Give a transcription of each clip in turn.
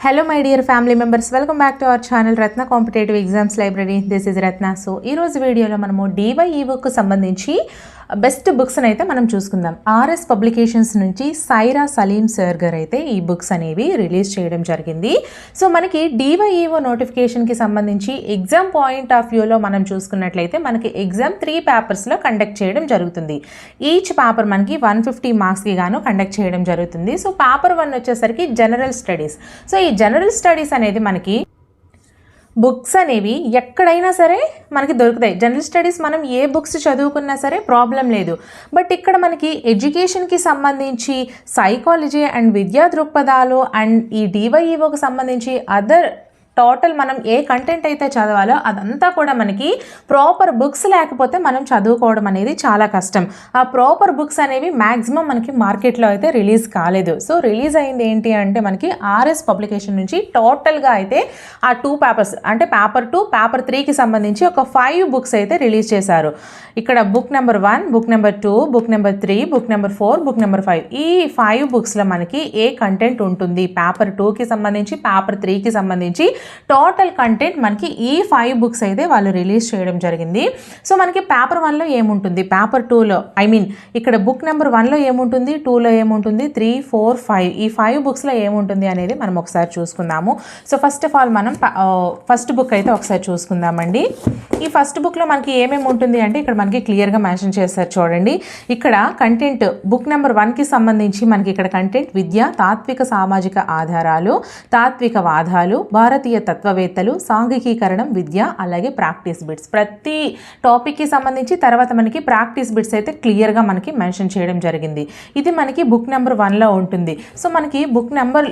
Hello my dear family members welcome back to our channel Ratna competitive exams library this is Ratna so ఈ రోజు వీడియోలో మనము డివైఈఓకు సంబంధించి best బుక్స్ని అయితే మనం చూసుకుందాం. ఆర్ఎస్ పబ్లికేషన్స్ నుంచి సైరా సలీం సార్ గారు అయితే ఈ బుక్స్ అనేవి రిలీజ్ చేయడం జరిగింది. సో మనకి డివైఈఓ నోటిఫికేషన్కి సంబంధించి ఎగ్జామ్ పాయింట్ ఆఫ్ వ్యూలో మనం చూసుకున్నట్లయితే మనకి ఎగ్జామ్ త్రీ పేపర్స్లో కండక్ట్ చేయడం జరుగుతుంది. ఈచ్ పేపర్ మనకి వన్ ఫిఫ్టీ మార్క్స్కి గాను కండక్ట్ చేయడం జరుగుతుంది. సో పేపర్ వన్ వచ్చేసరికి జనరల్ స్టడీస్. సో ఈ జనరల్ స్టడీస్ అనేది మనకి బుక్స్ అనేవి ఎక్కడైనా సరే మనకి దొరుకుతాయి. జనరల్ స్టడీస్ మనం ఏ బుక్స్ చదువుకున్నా సరే ప్రాబ్లం లేదు. బట్ ఇక్కడ మనకి ఎడ్యుకేషన్కి సంబంధించి సైకాలజీ అండ్ విద్యా దృక్పథాలు అండ్ ఈ డివైఈఓకి సంబంధించి అదర్ టోటల్ మనం ఏ కంటెంట్ అయితే చదవాలో అదంతా కూడా మనకి ప్రాపర్ బుక్స్ లేకపోతే మనం చదువుకోవడం అనేది చాలా కష్టం. ఆ ప్రాపర్ బుక్స్ అనేవి మ్యాక్సిమం మనకి మార్కెట్లో అయితే రిలీజ్ కాలేదు. సో రిలీజ్ అయింది ఏంటి అంటే మనకి ఆర్ఎస్ పబ్లికేషన్ నుంచి టోటల్గా అయితే ఆ టూ పేపర్స్ అంటే పేపర్ టూ పేపర్ త్రీకి సంబంధించి ఒక ఫైవ్ బుక్స్ అయితే రిలీజ్ చేశారు. ఇక్కడ book number one book number two book number three book number four book number five ఈ ఫైవ్ బుక్స్లో మనకి ఏ కంటెంట్ ఉంటుంది? పేపర్ టూకి సంబంధించి పేపర్ త్రీకి సంబంధించి టోటల్ కంటెంట్ మనకి ఈ ఫైవ్ బుక్స్ అయితే వాళ్ళు రిలీజ్ చేయడం జరిగింది. సో మనకి పేపర్ వన్లో ఏముంటుంది? పేపర్ టూలో ఐ మీన్ ఇక్కడ బుక్ నెంబర్ వన్లో ఏముంటుంది? టూలో ఏముంటుంది? త్రీ ఫోర్ ఫైవ్ ఈ ఫైవ్ బుక్స్లో ఏముంటుంది అనేది మనం ఒకసారి చూసుకుందాము. సో ఫస్ట్ ఆఫ్ ఆల్ మనం uh, ఫస్ట్ బుక్ అయితే ఒకసారి చూసుకుందామండి. ఈ ఫస్ట్ బుక్లో మనకి ఏమేమి ఉంటుంది అంటే ఇక్కడ మనకి క్లియర్గా మెన్షన్ చేస్తారు చూడండి. ఇక్కడ కంటెంట్ బుక్ నెంబర్ వన్కి సంబంధించి మనకి ఇక్కడ కంటెంట్ విద్య తాత్విక సామాజిక ఆధారాలు తాత్విక వాదాలు భారతీయ తత్వవేత్తలు సాంఘికీకరణం విద్య అలాగే ప్రాక్టీస్ బిట్స్. ప్రతి టాపిక్కి సంబంధించి తర్వాత మనకి ప్రాక్టీస్ బిట్స్ అయితే క్లియర్గా మనకి మెన్షన్ చేయడం జరిగింది. ఇది మనకి బుక్ నెంబర్ వన్లో ఉంటుంది. సో మనకి బుక్ నెంబర్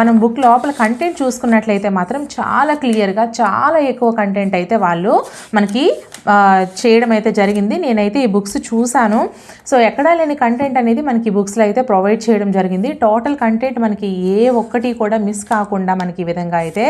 మనం బుక్ లోపల కంటెంట్ చూసుకున్నట్లయితే మాత్రం చాలా క్లియర్గా చాలా ఎక్కువ కంటెంట్ అయితే వాళ్ళు మనకి చేయడం అయితే జరిగింది. నేనైతే ఈ బుక్స్ చూశాను. సో ఎక్కడా లేని కంటెంట్ అనేది మనకి బుక్స్లో అయితే ప్రొవైడ్ చేయడం జరిగింది. టోటల్ కంటెంట్ మనకి ఏ ఒక్కటి కూడా మిస్ కాకుండా మనకి ఈ విధంగా అయితే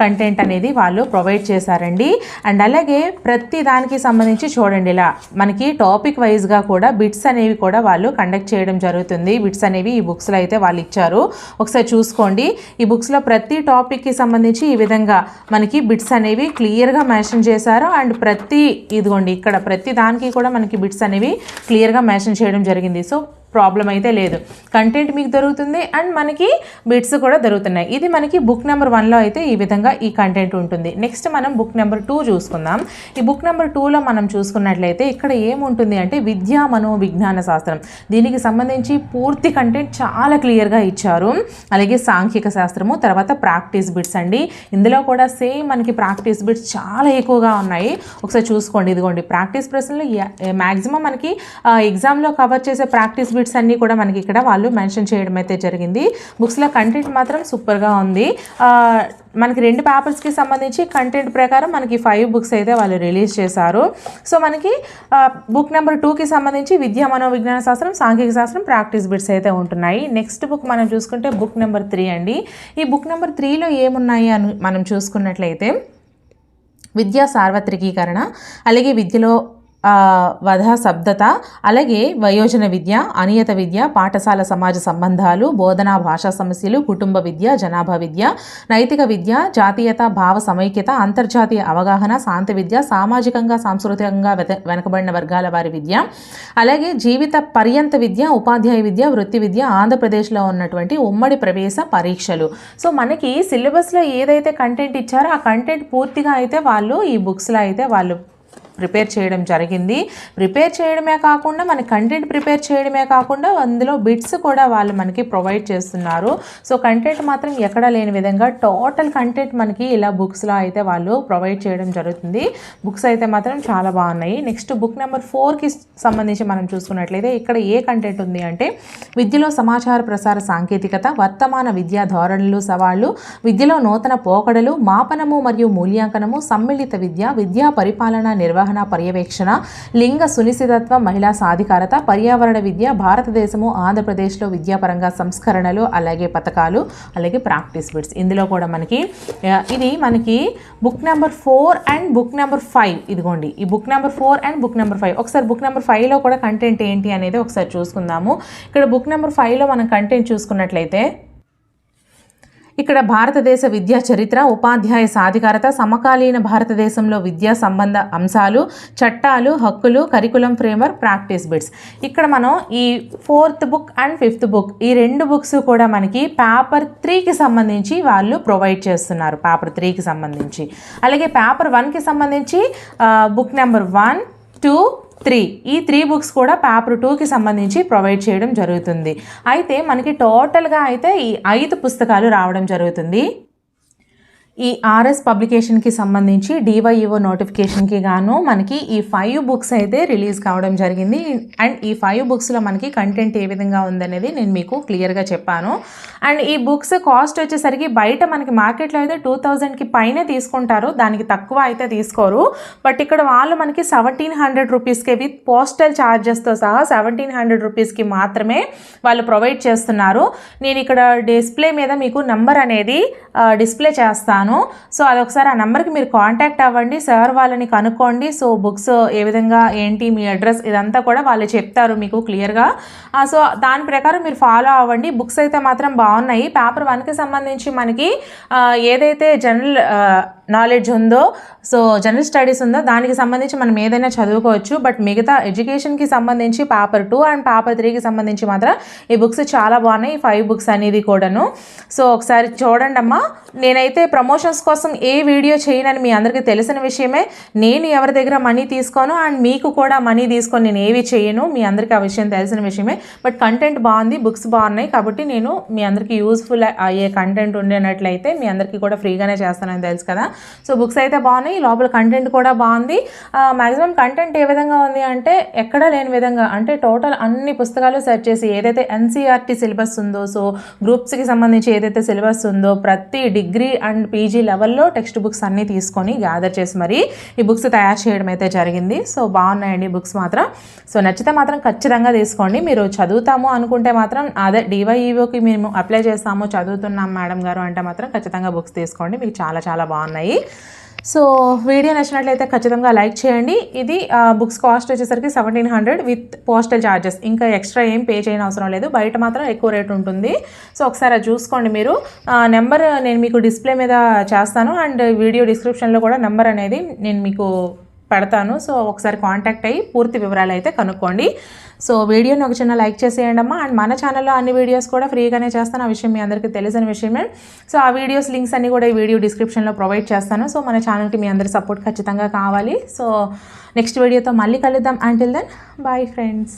కంటెంట్ అనేది వాళ్ళు ప్రొవైడ్ చేశారండి. అండ్ అలాగే ప్రతి దానికి సంబంధించి చూడండి ఇలా మనకి టాపిక్ వైజ్గా కూడా బిట్స్ అనేవి కూడా వాళ్ళు కండక్ట్ చేయడం జరుగుతుంది. బిట్స్ అనేవి ఈ బుక్స్లో అయితే వాళ్ళు ఇచ్చారు. ఒకసారి చూసుకోండి. ఈ బుక్స్లో ప్రతి టాపిక్కి సంబంధించి ఈ విధంగా మనకి బిట్స్ అనేవి క్లియర్గా మెన్షన్ చేశారు. అండ్ ప్రతి ఇదిగోండి ఇక్కడ ప్రతి దానికి కూడా మనకి బిట్స్ అనేవి క్లియర్గా మెన్షన్ చేయడం జరిగింది. సో ప్రాబ్లం అయితే లేదు. కంటెంట్ మీకు దొరుకుతుంది అండ్ మనకి బిట్స్ కూడా దొరుకుతున్నాయి. ఇది మనకి బుక్ నెంబర్ వన్లో అయితే ఈ విధంగా ఈ కంటెంట్ ఉంటుంది. నెక్స్ట్ మనం బుక్ నెంబర్ టూ చూసుకుందాం. ఈ బుక్ నెంబర్ టూలో మనం చూసుకున్నట్లయితే ఇక్కడ ఏముంటుంది అంటే విద్యా మనో విజ్ఞాన శాస్త్రం. దీనికి సంబంధించి పూర్తి కంటెంట్ చాలా క్లియర్గా ఇచ్చారు. అలాగే సాంఘిక శాస్త్రము తర్వాత ప్రాక్టీస్ బిట్స్ అండి. ఇందులో కూడా సేమ్ మనకి ప్రాక్టీస్ బిట్స్ చాలా ఎక్కువగా ఉన్నాయి. ఒకసారి చూసుకోండి. ఇదిగోండి. ప్రాక్టీస్ ప్రశ్నలు మ్యాక్సిమం మనకి ఎగ్జామ్లో కవర్ చేసే ప్రాక్టీస్ బిట్స్ అన్నీ కూడా మనకి ఇక్కడ వాళ్ళు మెన్షన్ చేయడం అయితే జరిగింది. బుక్స్లో కంటెంట్ మాత్రం సూపర్గా ఉంది. మనకి రెండు పేపర్స్కి సంబంధించి కంటెంట్ ప్రకారం మనకి ఫైవ్ బుక్స్ అయితే వాళ్ళు రిలీజ్ చేశారు. సో మనకి బుక్ నెంబర్ టూకి సంబంధించి విద్యా మనోవిజ్ఞాన శాస్త్రం సాంఘిక శాస్త్రం ప్రాక్టీస్ బిట్స్ అయితే ఉంటున్నాయి. నెక్స్ట్ బుక్ మనం చూసుకుంటే బుక్ నెంబర్ త్రీ అండి. ఈ బుక్ నెంబర్ త్రీలో ఏమున్నాయి అని మనం చూసుకున్నట్లయితే విద్యా సార్వత్రికీకరణ అలాగే విద్యలో వధ శబ్దత అలాగే వయోజన విద్య అనియత విద్య పాఠశాల సమాజ సంబంధాలు బోధనా భాషా సమస్యలు కుటుంబ విద్య జనాభా విద్య నైతిక విద్య జాతీయత భావ సమైక్యత అంతర్జాతీయ అవగాహన శాంతి విద్య సామాజికంగా సాంస్కృతికంగా వెనకబడిన వర్గాల వారి విద్య అలాగే జీవిత పర్యంత విద్య ఉపాధ్యాయ విద్య వృత్తి విద్య ఆంధ్రప్రదేశ్లో ఉన్నటువంటి ఉమ్మడి ప్రవేశ పరీక్షలు. సో మనకి సిలబస్లో ఏదైతే కంటెంట్ ఇచ్చారో ఆ కంటెంట్ పూర్తిగా అయితే వాళ్ళు ఈ బుక్స్లో అయితే వాళ్ళు ప్రిపేర్ చేయడం జరిగింది. ప్రిపేర్ చేయడమే కాకుండా మన కంటెంట్ ప్రిపేర్ చేయడమే కాకుండా అందులో బిట్స్ కూడా వాళ్ళు మనకి ప్రొవైడ్ చేస్తున్నారు. సో కంటెంట్ మాత్రం ఎక్కడ లేని విధంగా టోటల్ కంటెంట్ మనకి ఇలా బుక్స్లో అయితే వాళ్ళు ప్రొవైడ్ చేయడం జరుగుతుంది. బుక్స్ అయితే మాత్రం చాలా బాగున్నాయి. నెక్స్ట్ బుక్ నెంబర్ ఫోర్కి సంబంధించి మనం చూసుకున్నట్లయితే ఇక్కడ ఏ కంటెంట్ ఉంది అంటే విద్యలో సమాచార ప్రసార సాంకేతికత వర్తమాన విద్యా ధోరణులు సవాళ్ళు విద్యలో నూతన పోకడలు మాపనము మరియు మూల్యాంకనము సమ్మిళిత విద్య విద్యా పరిపాలన నిర్వహణ పర్యవేక్షణ లింగ సునిశ్చితత్వం మహిళా సాధికారత పర్యావరణ విద్య భారతదేశము ఆంధ్రప్రదేశ్లో విద్యాపరంగా సంస్కరణలు అలాగే పథకాలు అలాగే ప్రాక్టీస్ బిట్స్. ఇందులో కూడా మనకి ఇది మనకి book number four and book number five. ఇదిగోండి ఈ book number four and book number five. ఒకసారి బుక్ నెంబర్ ఫైవ్లో కూడా కంటెంట్ ఏంటి అనేది ఒకసారి చూసుకుందాము. ఇక్కడ బుక్ నెంబర్ ఫైవ్లో మనం కంటెంట్ చూసుకున్నట్లయితే ఇక్కడ భారతదేశ విద్యా చరిత్ర ఉపాధ్యాయ సాధికారత సమకాలీన భారతదేశంలో విద్యా సంబంధ అంశాలు చట్టాలు హక్కులు కరికులం ఫ్రేమ్వర్క్ ప్రాక్టీస్ బిట్స్ ఇక్కడ మనం ఈ fourth book and fifth book ఈ రెండు బుక్స్ కూడా మనకి పేపర్ త్రీకి సంబంధించి వాళ్ళు ప్రొవైడ్ చేస్తున్నారు పేపర్ త్రీకి సంబంధించి. అలాగే పేపర్ వన్కి సంబంధించి book number one two three. ఈ త్రీ బుక్స్ కూడా పేపర్ టూకి సంబంధించి ప్రొవైడ్ చేయడం జరుగుతుంది. అయితే మనకి టోటల్గా అయితే ఈ ఐదు పుస్తకాలు రావడం జరుగుతుంది. ఈ ఆర్ఎస్ పబ్లికేషన్కి సంబంధించి డివైఈఓ నోటిఫికేషన్కి గాను మనకి ఈ ఫైవ్ బుక్స్ అయితే రిలీజ్ కావడం జరిగింది. అండ్ ఈ ఫైవ్ బుక్స్లో మనకి కంటెంట్ ఏ విధంగా ఉందనేది నేను మీకు క్లియర్గా చెప్పాను. అండ్ ఈ బుక్స్ కాస్ట్ వచ్చేసరికి బయట మనకి మార్కెట్లో అయితే టూ థౌజండ్కి పైనే తీసుకుంటారు. దానికి తక్కువ అయితే తీసుకోరు. బట్ ఇక్కడ వాళ్ళు మనకి సెవెంటీన్ హండ్రెడ్ రూపీస్కి విత్ పోస్టల్ ఛార్జెస్తో సహా సెవెంటీన్ హండ్రెడ్ రూపీస్కి మాత్రమే వాళ్ళు ప్రొవైడ్ చేస్తున్నారు. నేను ఇక్కడ డిస్ప్లే మీద మీకు నెంబర్ అనేది డిస్ప్లే చేస్తాను. సో అదొకసారి ఆ నెంబర్కి మీరు కాంటాక్ట్ అవ్వండి. సార్ వాళ్ళని కనుక్కోండి. సో బుక్స్ ఏ విధంగా ఏంటి మీ అడ్రస్ ఇదంతా కూడా వాళ్ళు చెప్తారు మీకు క్లియర్గా. సో దాని ప్రకారం మీరు ఫాలో అవ్వండి. బుక్స్ అయితే మాత్రం బాగున్నాయి. పేపర్ వన్కి సంబంధించి మనకి ఏదైతే జనరల్ నాలెడ్జ్ ఉందో సో జనరల్ స్టడీస్ ఉందో దానికి సంబంధించి మనం ఏదైనా చదువుకోవచ్చు. బట్ మిగతా ఎడ్యుకేషన్కి సంబంధించి పేపర్ టూ అండ్ పేపర్ త్రీకి సంబంధించి మాత్రం ఈ బుక్స్ చాలా బాగున్నాయి. ఫైవ్ బుక్స్ అనేది కూడాను. సో ఒకసారి చూడండి అమ్మా నేనైతే ప్రమోషన్స్ కోసం ఏ వీడియో చేయనని మీ అందరికీ తెలిసిన విషయమే. నేను ఎవరి దగ్గర మనీ తీసుకోను అండ్ మీకు కూడా మనీ తీసుకొని నేను ఏవి చేయను మీ అందరికీ ఆ విషయం తెలిసిన విషయమే. బట్ కంటెంట్ బాగుంది బుక్స్ బాగున్నాయి కాబట్టి నేను మీ అందరికీ యూస్ఫుల్ అయ్యే కంటెంట్ ఉండేనట్లయితే మీ అందరికీ కూడా ఫ్రీగానే చేస్తానని తెలుసు కదా. సో బుక్స్ అయితే బాగున్నాయి లోపల కంటెంట్ కూడా బాగుంది. మ్యాక్సిమం కంటెంట్ ఏ విధంగా ఉంది అంటే ఎక్కడా లేని విధంగా అంటే టోటల్ అన్ని పుస్తకాలు సెర్చ్ చేసి ఏదైతే ఎన్సీఆర్టీ సిలబస్ ఉందో సో గ్రూప్స్కి సంబంధించి ఏదైతే సిలబస్ ఉందో ప్రతి డిగ్రీ అండ్ పీ పీజీ లెవెల్లో టెక్స్ట్ బుక్స్ అన్నీ తీసుకొని గ్యాదర్ చేసి మరి ఈ బుక్స్ తయారు చేయడం అయితే జరిగింది. సో బాగున్నాయండి బుక్స్ మాత్రం. సో నచ్చితే మాత్రం ఖచ్చితంగా తీసుకోండి. మీరు చదువుతాము అనుకుంటే మాత్రం అదే డివైఈఓకి మేము అప్లై చేస్తాము చదువుతున్నాం మేడం గారు అంటే మాత్రం ఖచ్చితంగా బుక్స్ తీసుకోండి. మీకు చాలా చాలా బాగున్నాయి. సో వీడియో నచ్చినట్లయితే ఖచ్చితంగా లైక్ చేయండి. ఇది బుక్స్ కాస్ట్ వచ్చేసరికి seventeen hundred with postal charges ఇంకా ఎక్స్ట్రా ఏం పే చేయని అవసరం లేదు. బయట మాత్రం ఎక్కువ రేట్ ఉంటుంది. సో ఒకసారి అది చూసుకోండి మీరు. నెంబర్ నేను మీకు డిస్ప్లే మీద చేస్తాను. అండ్ వీడియో డిస్క్రిప్షన్లో కూడా నెంబర్ అనేది నేను మీకు పెడతాను. సో ఒకసారి కాంటాక్ట్ అయ్యి పూర్తి వివరాలు అయితే కనుక్కోండి. సో వీడియోని ఒక చిన్న లైక్ చేసేయండి అమ్మా. అండ్ మన ఛానల్లో అన్ని వీడియోస్ కూడా ఫ్రీగానే చేస్తాను. ఆ విషయం మీ అందరికీ తెలిసిన విషయమే. సో ఆ వీడియోస్ లింక్స్ అన్ని కూడా ఈ వీడియో డిస్క్రిప్షన్లో ప్రొవైడ్ చేస్తాను. సో మన ఛానల్కి మీ అందరి సపోర్ట్ ఖచ్చితంగా కావాలి. సో నెక్స్ట్ వీడియోతో మళ్ళీ కలుద్దాం. Until then bye friends